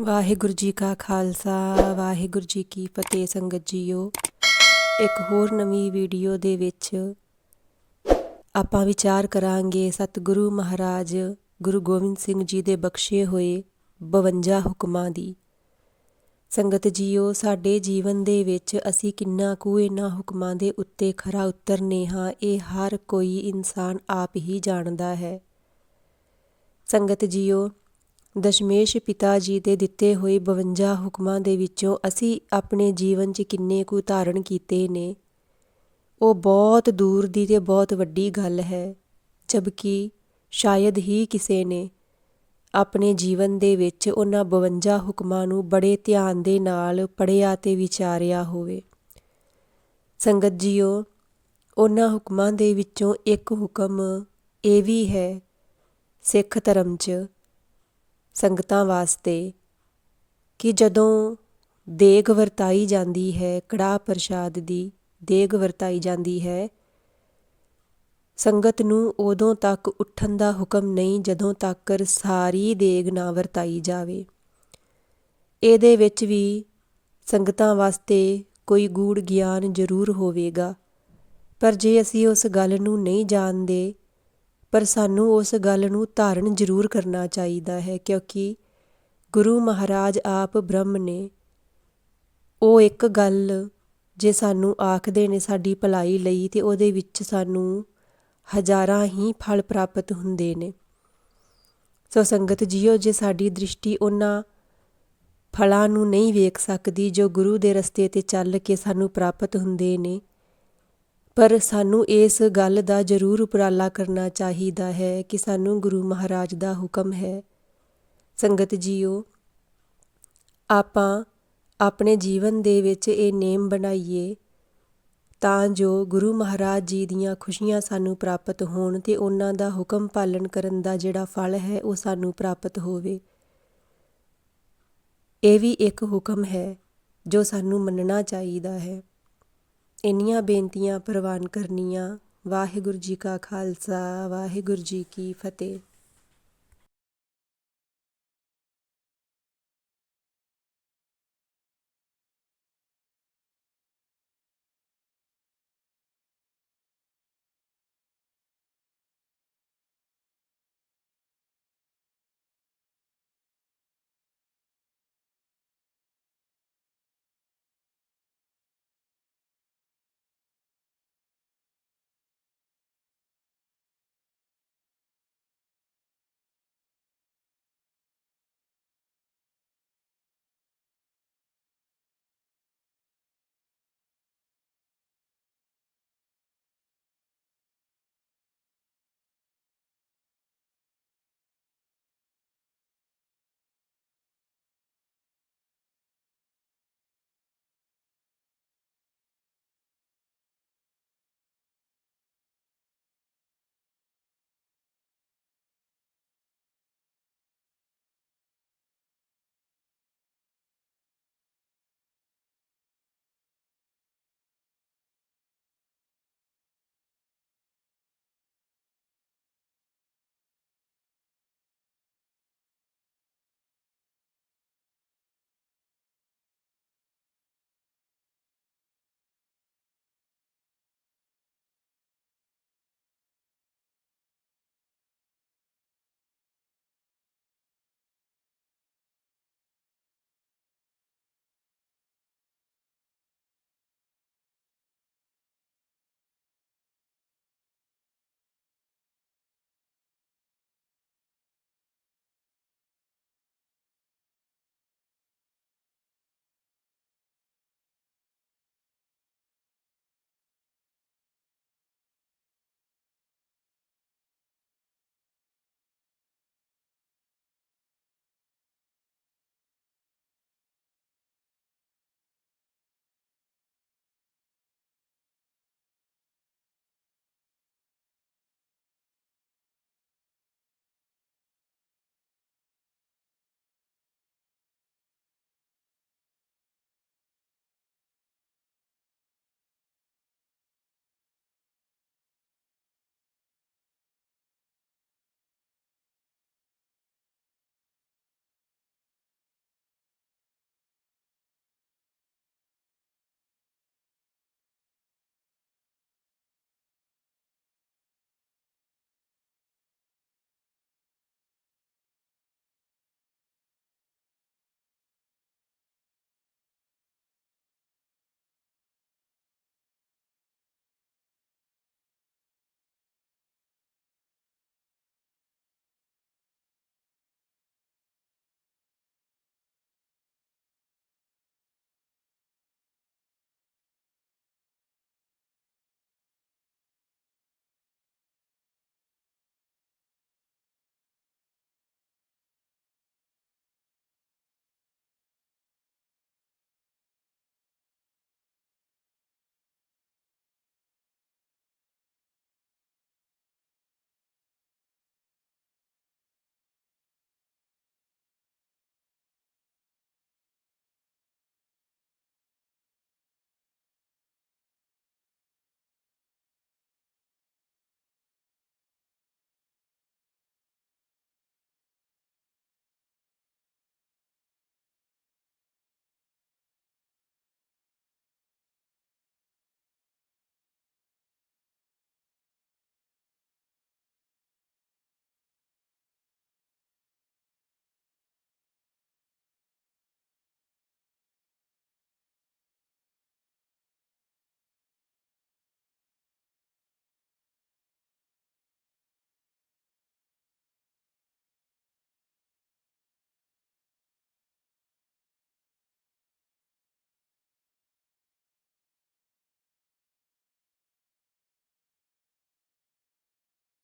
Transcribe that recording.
ਵਾਹਿਗੁਰੂ ਜੀ ਕਾ ਖਾਲਸਾ, ਵਾਹਿਗੁਰੂ ਜੀ ਕੀ ਫਤਿਹ ਸੰਗਤ ਜੀਓ। ਇੱਕ ਹੋਰ ਨਵੀਂ ਵੀਡੀਓ ਦੇ ਵਿੱਚ ਆਪਾਂ ਵਿਚਾਰ ਕਰਾਂਗੇ ਸਤਿਗੁਰੂ ਮਹਾਰਾਜ ਗੁਰੂ ਗੋਬਿੰਦ ਸਿੰਘ ਜੀ ਦੇ ਬਖਸ਼ੇ ਹੋਏ 52 ਹੁਕਮਾਂ ਦੀ। ਸੰਗਤ ਜੀਓ, ਸਾਡੇ ਜੀਵਨ ਦੇ ਵਿੱਚ ਅਸੀਂ ਕਿੰਨਾ ਕੁ ਇਹਨਾਂ ਹੁਕਮਾਂ ਦੇ ਉੱਤੇ ਖਰਾ ਉਤਰਨੇ ਹਾਂ, ਇਹ ਹਰ ਕੋਈ ਇਨਸਾਨ ਆਪ ਹੀ ਜਾਣਦਾ ਹੈ। ਸੰਗਤ ਜੀਓ ਦਸ਼ਮੇਸ਼ ਪਿਤਾ ਜੀ ਦੇ ਦਿੱਤੇ ਹੋਏ 52 ਹੁਕਮਾਂ ਦੇ ਵਿੱਚੋਂ ਅਸੀਂ ਆਪਣੇ ਜੀਵਨ 'ਚ ਕਿੰਨੇ ਕੁ ਧਾਰਨ ਕੀਤੇ ਨੇ। ਉਹ ਬਹੁਤ ਦੂਰ ਦੀ ਤੇ ਬਹੁਤ ਵੱਡੀ ਗੱਲ ਹੈ, ਜਦਕਿ ਸ਼ਾਇਦ ਹੀ ਕਿਸੇ ਨੇ ਆਪਣੇ ਜੀਵਨ ਦੇ ਵਿੱਚ ਉਹਨਾਂ 52 ਹੁਕਮਾਂ ਨੂੰ ਬੜੇ ਧਿਆਨ ਦੇ ਨਾਲ ਪੜਿਆ ਤੇ ਵਿਚਾਰਿਆ ਹੋਵੇ। ਸੰਗਤ ਜੀਓ, ਉਹਨਾਂ ਹੁਕਮਾਂ ਦੇ ਵਿੱਚੋਂ ਇੱਕ ਹੁਕਮ ਇਹ ਵੀ ਹੈ, ਸਿੱਖ ਧਰਮ 'ਚ ਸੰਗਤਾਂ ਵਾਸਤੇ ਕਿ ਜਦੋਂ ਦੇਗ ਵਰਤਾਈ ਜਾਂਦੀ ਹੈ, ਕੜਾਹ ਪ੍ਰਸ਼ਾਦ ਦੀ ਦੇਗ ਵਰਤਾਈ ਜਾਂਦੀ ਹੈ, ਸੰਗਤ ਨੂੰ ਉਦੋਂ ਤੱਕ ਉੱਠਣ ਦਾ ਹੁਕਮ ਨਹੀਂ ਜਦੋਂ ਤੱਕ ਸਾਰੀ ਦੇਗ ਨਾ ਵਰਤਾਈ ਜਾਵੇ। ਇਹਦੇ ਵਿੱਚ ਵੀ ਸੰਗਤਾਂ ਵਾਸਤੇ ਕੋਈ ਗੂੜ ਗਿਆਨ ਜ਼ਰੂਰ ਹੋਵੇਗਾ, ਪਰ ਜੇ ਅਸੀਂ ਉਸ ਗੱਲ ਨੂੰ ਨਹੀਂ ਜਾਣਦੇ ਪਰ ਸਾਨੂੰ ਉਸ ਗੱਲ ਨੂੰ ਧਾਰਨ ਜ਼ਰੂਰ ਕਰਨਾ ਚਾਹੀਦਾ ਹੈ ਕਿਉਂਕਿ ਗੁਰੂ ਮਹਾਰਾਜ ਆਪ ਬ੍ਰਹਮ ਨੇ ਉਹ ਇੱਕ ਗੱਲ ਜੇ ਸਾਨੂੰ ਆਖਦੇ ਨੇ ਸਾਡੀ ਭਲਾਈ ਲਈ ਤੇ ਉਹਦੇ ਵਿੱਚ ਸਾਨੂੰ ਹਜ਼ਾਰਾਂ ਹੀ ਫਲ ਪ੍ਰਾਪਤ ਹੁੰਦੇ ਨੇ। ਸੋ ਸੰਗਤ ਜੀਓ, ਜੇ ਸਾਡੀ ਦ੍ਰਿਸ਼ਟੀ ਉਹਨਾਂ ਫਲਾਂ ਨੂੰ ਨਹੀਂ ਵੇਖ ਸਕਦੀ ਜੋ ਗੁਰੂ ਦੇ ਰਸਤੇ ਤੇ ਚੱਲ ਕੇ ਸਾਨੂੰ ਪ੍ਰਾਪਤ ਹੁੰਦੇ ਨੇ ਪਰ ਸਾਨੂੰ ਇਸ ਗੱਲ ਦਾ ਜ਼ਰੂਰ ਉਪਰਾਲਾ ਕਰਨਾ ਚਾਹੀਦਾ ਹੈ ਕਿ ਸਾਨੂੰ ਗੁਰੂ ਮਹਾਰਾਜ ਦਾ ਹੁਕਮ ਹੈ। ਸੰਗਤ ਜੀਓ, ਆਪਾਂ ਆਪਣੇ ਜੀਵਨ ਦੇ ਵਿੱਚ ਇਹ ਨੇਮ ਬਣਾਈਏ ਤਾਂ ਜੋ ਗੁਰੂ ਮਹਾਰਾਜ ਜੀ ਦੀਆਂ ਖੁਸ਼ੀਆਂ ਸਾਨੂੰ ਪ੍ਰਾਪਤ ਹੋਣ ਤੇ ਉਹਨਾਂ ਦਾ ਹੁਕਮ ਪਾਲਣ ਕਰਨ ਦਾ ਜਿਹੜਾ ਫਲ ਹੈ ਉਹ ਸਾਨੂੰ ਪ੍ਰਾਪਤ ਹੋਵੇ। ਇਹ ਵੀ ਇੱਕ ਹੁਕਮ ਹੈ ਜੋ ਸਾਨੂੰ ਮੰਨਣਾ ਚਾਹੀਦਾ ਹੈ। ਇੰਨੀਆਂ ਬੇਨਤੀਆਂ ਪ੍ਰਵਾਨ ਕਰਨੀਆਂ। ਵਾਹਿਗੁਰੂ ਜੀ ਕਾ ਖਾਲਸਾ ਵਾਹਿਗੁਰੂ ਜੀ ਕੀ ਫਤਿਹ।